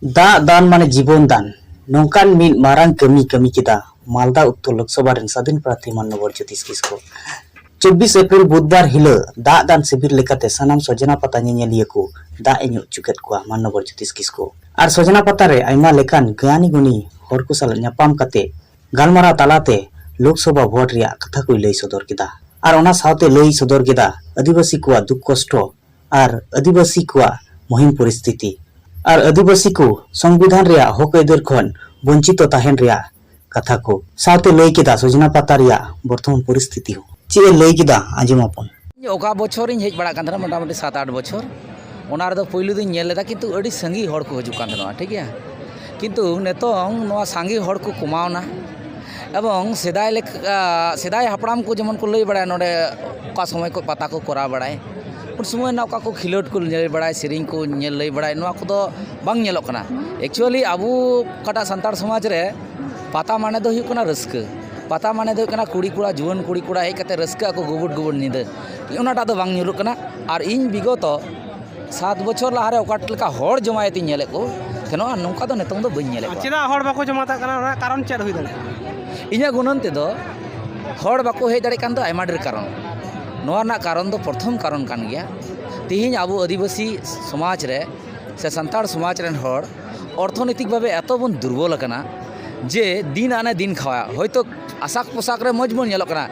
ᱫᱟᱜ ᱫᱟᱱ ᱢᱟᱱᱮ ᱡᱤᱵᱚᱱ ᱫᱟᱱ ᱱᱚᱝᱠᱟᱱ ᱢᱤᱫ ᱢᱟᱨᱟᱝ ᱠᱟᱹᱢᱤ ᱠᱟᱹᱢᱤ ᱠᱮᱫᱟ ᱢᱟᱞᱫᱟ ᱩᱛᱛᱚᱨ ᱞᱳᱠᱥᱚᱵᱷᱟ ᱨᱮᱱ ᱥᱟᱫᱷᱤᱱ ᱯᱨᱟᱨᱛᱷᱤ ᱢᱟᱱᱱᱚᱵᱚᱨ ᱡᱳᱛᱤᱥ ᱠᱤᱥᱠᱩ ᱪᱚᱵᱵᱤᱥ ᱮᱯᱨᱤᱞ ᱵᱩধᱵᱟᱨ ᱦᱤᱞᱳᱜ ᱫᱟᱜ ᱫᱟᱱ ᱥᱤᱵᱤᱨ ᱞᱮᱠᱟᱛᱮ ᱥᱟᱱᱟᱢ ᱥᱚᱡᱽᱱᱟ ᱯᱟᱛᱟ ᱧᱮᱧᱮᱞᱤᱭᱟᱹ ᱠᱚ ᱫᱟᱜ ᱮ ᱧᱩ ᱦᱚᱪᱚ ᱠᱮᱫ ᱠᱚᱣᱟ ᱢᱟᱱᱱᱚᱵᱚᱨ ᱡᱳᱛᱤᱥ ᱠᱤᱥᱠᱩ ᱟᱨ ᱥᱚᱡᱽᱱᱟ ᱯᱟᱛᱟᱨᱮ ᱟᱭᱢᱟ ᱞᱮᱠᱟᱱ ᱜᱟᱹᱱᱤ ᱜᱩᱱᱤ ᱦᱚᱲ ᱠᱚ ᱥᱟᱞᱟᱜ ᱧᱟᱯᱟᱢ ᱠᱟᱛᱮ ᱜᱟᱞᱢᱟᱨᱟᱣ ᱛᱟᱞᱟᱛᱮ ᱞᱳᱠᱥᱚᱵᱷᱟ ᱵᱷᱳᱴ ᱨᱮᱭᱟᱜ ᱠᱟᱛᱷᱟ ᱠᱚᱭ ᱞᱟᱹᱭ ᱥᱚᱫᱚᱨ ᱠᱮᱫᱟ ᱟᱨ ᱚᱱᱟ ᱥᱟᱶᱛᱮ ᱞᱟᱹᱭ ᱥᱚᱫᱚᱨ ᱠᱮᱫᱟ ᱟᱹᱫᱤᱵᱟᱹᱥᱤ ᱠᱚᱣᱟᱜ ᱫᱩᱠ ᱠᱚᱥᱴᱚ ᱟᱨ ᱟᱹᱫᱤᱵᱟᱹᱥᱤ ᱠᱚᱣᱟᱜ ᱢᱩᱦᱤᱢ ᱯᱚᱨᱤᱥᱛᱷᱤᱛᱤ ᱟᱨ ᱟᱹᱫᱤᱵᱟᱹᱥᱤ ᱠᱚ ᱥᱚᱝᱵᱤᱫᱷᱟᱱ ᱨᱮᱭᱟᱜ ᱦᱚᱠ ᱟᱹᱭᱫᱟᱹᱨ ᱠᱷᱚᱱ ᱵᱚᱧᱪᱤᱛᱚ ᱛᱟᱦᱮᱱ ᱨᱮᱭᱟᱜ ᱠᱟᱛᱷᱟ ᱠᱚ ᱥᱟᱶᱛᱮ ᱞᱟᱹᱭ ᱠᱮᱫᱟ ᱥᱚᱡᱽᱱᱟ ᱯᱟᱛᱟ ᱨᱮᱭᱟᱜ ᱵᱚᱨᱛᱚᱢᱟᱱ ᱯᱚᱨᱤᱥᱛᱷᱤᱛᱤ ᱦᱚᱸ ᱪᱮᱫ ᱮ ᱞᱟᱹᱭ ᱠᱮᱫᱟ ᱟᱸᱡᱚᱢ ᱟᱵᱚᱱ ᱚᱠᱟ ᱵᱚᱪᱷᱚᱨᱤᱧ ᱦᱮᱡ ᱵᱟᱲᱟᱜ ᱠᱟᱱ ᱛᱟᱦᱮᱱᱟ ᱢᱚᱴᱟᱢᱩᱴᱤ ᱥᱟᱛ ᱟᱴ ᱵᱚᱪᱷᱚᱨ ᱚᱱᱟ ᱨᱮᱫᱚ ᱯᱳᱭᱞᱳ ᱫᱚᱧ ᱧᱮᱞ ᱞᱮᱫᱟ ᱠᱤᱱᱛᱩ ᱟᱹᱰᱤ ᱥᱟᱸᱜᱮ ᱦᱚᱲ ᱠᱚ ᱦᱤᱡᱩᱜ ᱠᱟᱱ ᱛᱟᱦᱮᱱᱟ ᱴᱷᱤᱠ ᱜᱮᱭᱟ ᱠᱤᱱᱛᱩ ᱱᱤᱛᱚᱝ ᱱᱚᱣᱟ ᱥᱟᱸᱜᱮ ᱦᱚᱲ ᱠᱚ ᱠᱚᱢᱟᱣᱱᱟ এবং সেদাই লেখা সেদাই হাপড়াম কো যেমন কো লই বাড়ায় নোডে অকা সময় কো পাতা কো করা বাড়ায় उन समय ना को खिलोट को बड़ा सेरिंग को लई बड़ा ना को दो बांग नेलो कना एक्चुअली अबू कटा संतार समाज रे पाता माने दो हुकना रस्क पाता माने दो कना कुड़ी कुड़ा जुवन कुड़ी कुड़ा हे कते रस्क को गुबुट गुबुट निद उनाटा दो बांग नेलो कना और इन बिगत सात बचर लारे ओकाट लेका हर जमायत नेले को थेनो नोका दो नेतों दो बइन नेले चेदा हर बाको जमाता कना कारण चेद हुई दले इना गुणन ते दो हर बाको हे दड़े कान दो आइमा ढेर कारण ᱱᱚᱣᱟ ᱨᱮᱱᱟᱜ ᱠᱟᱨᱚᱱ ᱫᱚ ᱯᱨᱚᱛᱷᱚᱢ ᱠᱟᱨᱚᱱ ᱠᱟᱱ ᱜᱮᱭᱟ ᱛᱤᱦᱤᱧ ᱟᱵᱚ ᱟᱹᱫᱤᱵᱟᱹᱥᱤ ᱥᱚᱢᱟᱡᱽ ᱨᱮ ᱥᱮ ᱥᱟᱱᱛᱟᱲ ᱥᱚᱢᱟᱡᱽ ᱨᱮᱱ ᱦᱚᱲ অর্থনৈতিকভাবে এত ᱵᱚᱱ ᱫᱩᱨᱵᱚᱞ ᱟᱠᱟᱱᱟ ᱡᱮ ᱫᱤᱱ ᱟᱱᱮ দিন খাওয়া হয়তো আশাক পোশাক রে মজবুন ᱧᱮᱞᱚᱜ ᱠᱟᱱᱟ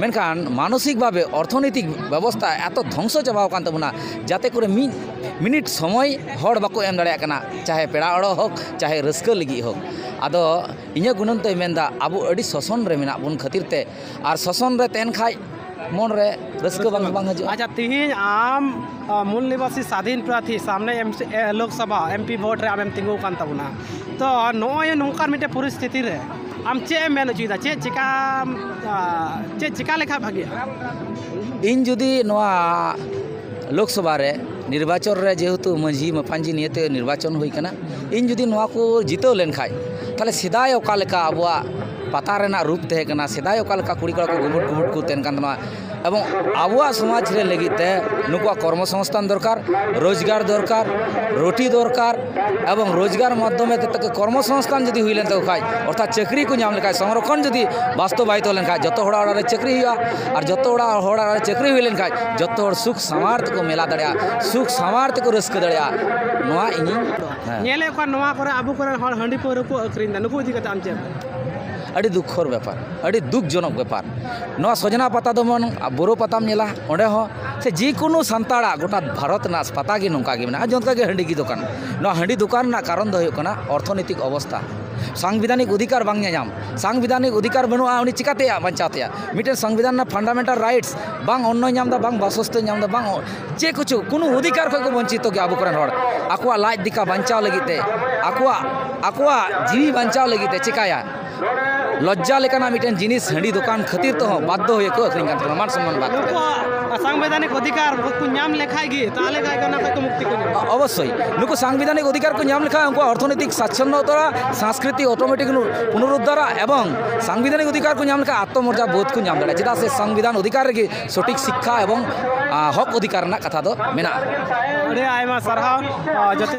ᱢᱮᱱᱠᱷᱟᱱ ᱢᱟᱱᱚᱥিকভাবে অর্থনৈতিক ব্যবস্থা এত ধ্বংস ᱪᱟᱵᱟᱣ ᱟᱠᱟᱱ ᱛᱟᱵᱚᱱᱟ ᱡᱟᱛᱮ ᱠᱚᱨᱮ ᱢᱤᱫ ᱢᱤᱱᱤᱴ ᱥᱚᱢᱚᱭ ᱦᱚᱲ ᱵᱟᱠᱚ ᱮᱢ ᱫᱟᱲᱮᱭᱟᱜ ᱠᱟᱱᱟ ᱪᱟᱦᱮ ᱯᱮᱲᱟ ᱚᱲᱚᱜ ᱦᱳᱠ ᱪᱟᱦᱮ ᱨᱟᱹᱥᱠᱟᱹ ᱞᱟᱹᱜᱤᱫ ᱦᱳᱠ ᱟᱫᱚ ᱤᱧᱟᱹᱜ ᱜᱩᱱᱟᱹᱱ ᱛᱚᱭ ᱢᱮᱱᱫᱟ ᱟᱵᱚ ᱟᱹᱰᱤ ᱥᱚᱥᱚᱱ ᱨᱮ ᱢᱮᱱᱟᱜ ᱵᱚᱱ ᱠᱷᱟᱹᱛᱤᱨ ᱛᱮ ᱟᱨ ᱥᱚᱥᱚᱱ ᱨᱮ ᱛᱟᱦᱮᱱ ᱠᱷᱟᱡ मनरे रस्क बांग बांग अच्छा तीन आम मूल निवासी स्वाधीन प्रार्थी सामने एम लोकसभा एम पी भोट रे आम तिंगू कान तबना तो नोय नोंकान मिटे परिस्थिति आम चे मेन चे चिका चे चिका भागे इन जुदी लोकसभा निर्वाचन रे जेहेतु माझी मपांजी नियते निर्वाचन होई इन जुदी नोआ को जितो लेन पता रूप तेना सदा अका कुड़ी कड़ा को गुमुट गुमुट को एवं अब समाज लगे नुकवा कर्मसंस्थान दरकार रोज़गार दरकार रोटी दरकार एवं रोज़गार माध्यम कर्मसंस्थान जी हुई तो खाद अर्थात चाकरी को संरक्षण जी वास्तवित लेखा जो चाकरी और जो चाकरी हुई लेखा जो सुख सामार्थ को मेला दड़ा सुख सामार्थ को रस्क दड़ा नवा इन हाँ। अब हाँ पौर को अक्रीन नुक इन चे दुखर बेपार अ दुख जनक बेपार ना सजना पता दम बुरु पताला से जिको सानता गोटा भारत पता नौका जनता हाँ की दुकान। ना हाँ दुकान कारण तो अर्थनैतिक अवस्था। सांविधानिक अधिकार बाम सांविधानिक अधिकार बनूगा चिकाते बात मिट्ट संविधान फंडामेंटल रईट्स बान्न चे कुछ कोधिकार खुद को वंचित अब लाज दिका बचाव लगी जीवी बाचाव लगी चिकाया। ᱞᱚᱡᱡᱟ ᱞᱮᱠᱟᱱᱟᱜ ᱢᱤᱫᱴᱮᱱ ᱡᱤᱱᱤᱥ ᱦᱟᱺᱰᱤ ᱫᱚᱠᱟᱱ ᱠᱷᱟᱹᱛᱤᱨ ᱛᱮᱦᱚᱸ ᱵᱟᱫᱽᱫᱷᱚ ᱦᱩᱭ ᱠᱚ ᱟᱹᱠᱷᱨᱤᱧ ᱠᱟᱱ ᱛᱟᱦᱮᱱᱟ ᱢᱟᱱ ᱥᱚᱱᱢᱟᱱ ᱵᱟᱫᱽ সাংবিধানিক অধিকার কো নাম লেখাই গিয়ে তাহলে গায় কোনা কো মুক্তি কো অবশ্যই। নুকু সাংবিধানিক অধিকার কো নাম লেখা উনকো অর্থনৈতিক স্বাচ্ছন্দ্যতা সাংস্কৃতিক অটোমেটিক পুনরুদ্ধার এবং সাংবিধানিক অধিকার কো নাম লেখা আত্মমর্যাদা বোধ কো নাম দাঁড়ায় যেটা সে সংবিধান অধিকার রেগে সঠিক শিক্ষা এবং হক অধিকার কথা দো মেনা। আরে আইমা সারহাও।